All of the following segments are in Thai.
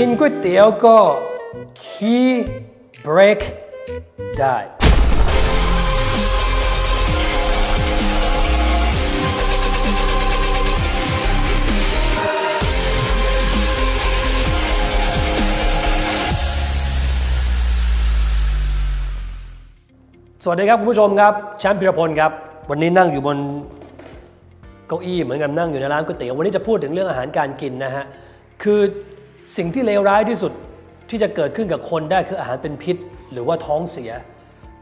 กินก๋วยเตี๋ยวก็ขี้เบรกได้สวัสดีครับคุณผู้ชมครับแชมป์พิรพลครับ วันนี้นั่งอยู่บนเก้าอี้เหมือนกับนั่งอยู่ในร้านก๋วยเตี๋ยววันนี้จะพูดถึงเรื่องอาหารการกินนะฮะคือ สิ่งที่เลวร้ายที่สุดที่จะเกิดขึ้นกับคนได้คืออาหารเป็นพิษ หรือว่าท้องเสีย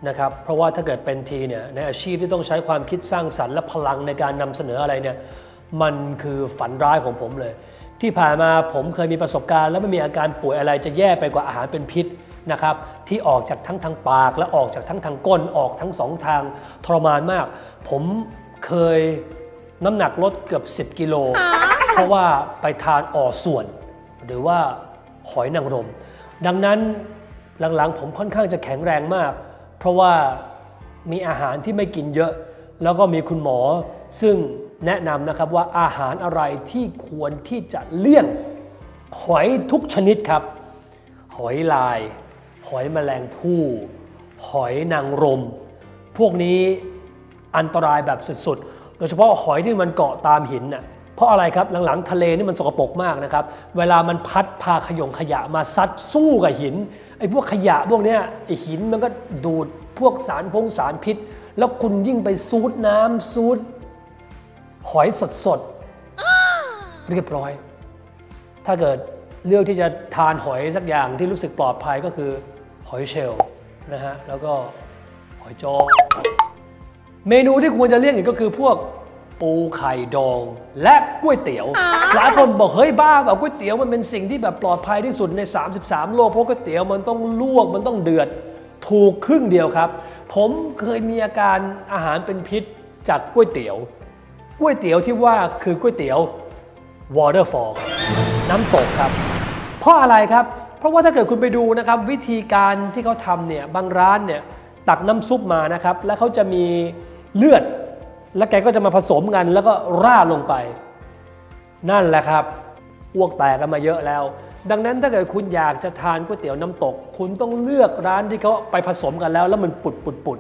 นะครับ เพราะว่าถ้าเกิดเป็นทีเนี่ยในอาชีพที่ต้องใช้ความคิดสร้างสรรค์และพลังในการนำเสนออะไรเนี่ยมันคือฝันร้ายของผมเลย ที่ผ่านมาผมเคยมีประสบการณ์ แล้วไม่มีอาการป่วยอะไรจะแย่ไปกว่าอาหารเป็นพิษนะครับที่ออกจากทั้งทางปากและออกจากทั้งทางก้นออกทั้งสองทางทรมานมาก ผมเคยน้ำหนักลดเกือบ 10 กิโล เพราะว่าไปทานอ่อส่วน หรือว่าหอยนางรม ดังนั้นหลังๆ ผมค่อนข้างจะแข็งแรงมาก เพราะว่ามีอาหารที่ไม่กินเยอะ แล้วก็มีคุณหมอ ซึ่งแนะนำนะครับว่าอาหารอะไรที่ควรที่จะเลี่ยงหอยทุกชนิดครับ หอยลาย หอยแมลงภู่หอยนางรม พวกนี้อันตรายแบบสุดๆ โดยเฉพาะหอยที่มันเกาะตามหินน่ะ เพราะอะไรครับหลังๆ ทะเลนี่มันสกปรกมากนะครับ เวลามันพัดพาขยงขยะมาซัดสู้กับหินไอ้พวกขยะพวกเนี้ยไอ้หินมันก็ดูดพวกสารพงสารพิษ แล้วคุณยิ่งไปซูดน้ำซูดหอยสดๆเรียบร้อย ถ้าเกิดเลือกที่จะทานหอยสักอย่างที่รู้สึกปลอดภัยก็คือหอยเชลล์นะฮะแล้วก็หอยจอเมนูที่ควรจะเลี่ยงอีกก็คือพวก ปูไข่ดองและก๋วยเตี๋ยว หลายคนบอกเฮ้ยบ้าแบบก๋วยเตี๋ยวมันเป็นสิ่งที่แบบปลอดภัยที่สุดใน 33 โลกเพราะก๋วยเตี๋ยวมันต้องลวกมันต้องเดือดถูกครึ่งเดียวครับ ผมเคยมีอาการอาหารเป็นพิษจากก๋วยเตี๋ยวก๋วยเตี๋ยวที่ว่าคือก๋วยเตี๋ยว waterfall น้ำตกครับ เพราะอะไรครับ เพราะว่าถ้าเกิดคุณไปดูนะครับ วิธีการที่เขาทำเนี่ยบางร้านเนี่ยตักน้ำซุปมานะครับ แล้วเขาจะมีเลือด แล้วแกก็จะมาผสมกันแล้วก็ราดลงไป นั่นแหละครับอ้วกแตกกันมาเยอะแล้ว ดังนั้นถ้าเกิดคุณอยากจะทานก๋วยเตี๋ยวน้ำตก คุณต้องเลือกร้านที่เขาไปผสมกันแล้ว แล้วมันปุดปุดปุด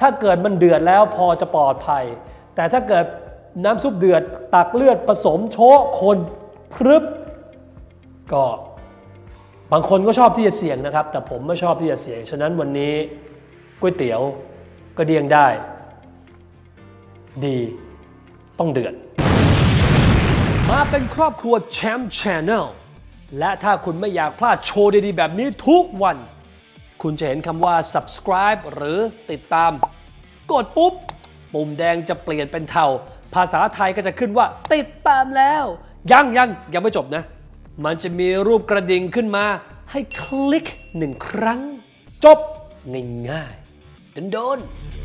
ถ้าเกิดมันเดือดแล้วพอจะปลอดภัย แต่ถ้าเกิดน้ำซุปเดือดตักเลือดผสมโชะคนพรึบก็บางคนก็ชอบที่จะเสี่ยงนะครับ แต่ผมไม่ชอบที่จะเสี่ยง ฉะนั้นวันนี้ก๋วยเตี๋ยวก็เดียงได้ ดีต้องเดือด มาเป็นครอบครัวแชมป์ชนแนลและถ้าคุณไม่อยากพลาดโชว์ดีๆ แบบนี้ทุกวัน คุณจะเห็นคำว่า subscribe หรือติดตาม กดปุ๊บ ปุ่มแดงจะเปลี่ยนเป็นเทา ภาษาไทยก็จะขึ้นว่า ติดตามแล้ว ยังยังยังไม่จบนะ มันจะมีรูปกระดิ่งขึ้นมาให้คลิกหนึ่งครั้ง จบง่ายๆโดนๆ